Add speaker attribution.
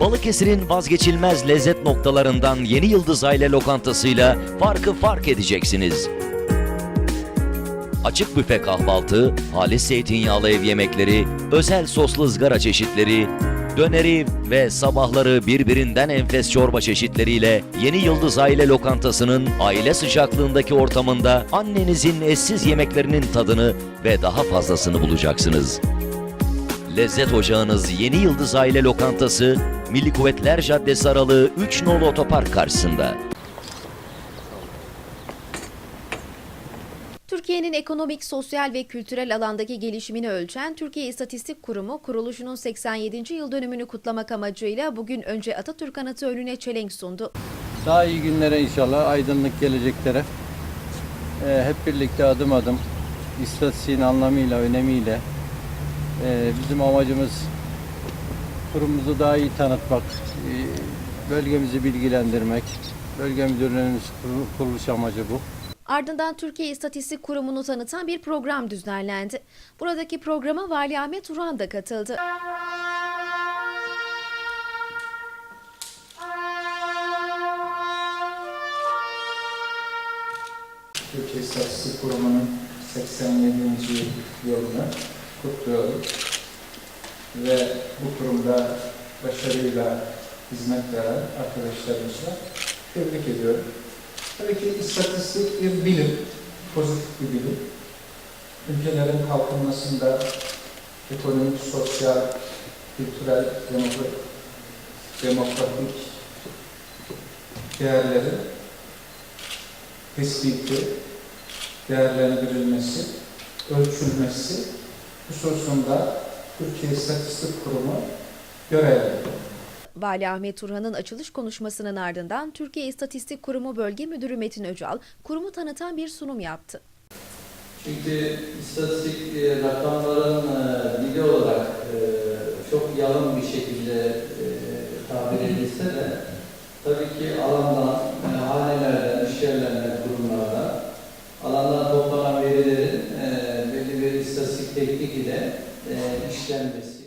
Speaker 1: Balıkesir'in vazgeçilmez lezzet noktalarından Yeni Yıldız Aile Lokantası'yla farkı fark edeceksiniz. Açık büfe kahvaltı, halis zeytinyağlı ev yemekleri, özel soslu ızgara çeşitleri, döneri ve sabahları birbirinden enfes çorba çeşitleriyle Yeni Yıldız Aile Lokantası'nın aile sıcaklığındaki ortamında annenizin eşsiz yemeklerinin tadını ve daha fazlasını bulacaksınız. Lezzet Ocağınız Yeni Yıldız Aile Lokantası, Milli Kuvvetler Caddesi aralığı 3 nolu otopark karşısında.
Speaker 2: Türkiye'nin ekonomik, sosyal ve kültürel alandaki gelişimini ölçen Türkiye İstatistik Kurumu, kuruluşunun 87. yıl dönümünü kutlamak amacıyla bugün önce Atatürk Anıtı önüne çelenk sundu.
Speaker 3: Daha iyi günlere inşallah, aydınlık geleceklere e, hep birlikte adım adım istatistiğin anlamıyla, önemiyle e, bizim amacımız kurumumuzu daha iyi tanıtmak, e, bölgemizi bilgilendirmek. Bölge müdürlüğümüz kurul- kuruluş amacı bu.
Speaker 2: Ardından Türkiye İstatistik Kurumu'nu tanıtan bir program düzenlendi. Buradaki programa Vali Ahmet Urhan da katıldı.
Speaker 4: Türkiye İstatistik Kurumu'nun 87. yılını kutluyorum. Ve bu kurumda başarıyla hizmet veren arkadaşlarımızla tebrik ediyorum. Tabii ki istatistik bir bilim, pozitif bir bilim. Ülkelerin kalkınmasında ekonomik, sosyal, kültürel, demokratik, demokratik değerlerin tespiti, değerlendirilmesi, ölçülmesi hususunda Türkiye İstatistik Kurumu görev yapıyor.
Speaker 2: Vali Ahmet Turhan'ın açılış konuşmasının ardından Türkiye İstatistik Kurumu Bölge Müdürü Metin Öcal, kurumu tanıtan bir sunum yaptı.
Speaker 3: Çünkü istatistik e, rakamların e, dili olarak e, çok yalın bir şekilde tabir edilse de tabii ki alandan, hanelerden, iş yerlerinden, kurumlardan, alandan toplanan verilerin belli bir istatistik teknik ile işlenmesi.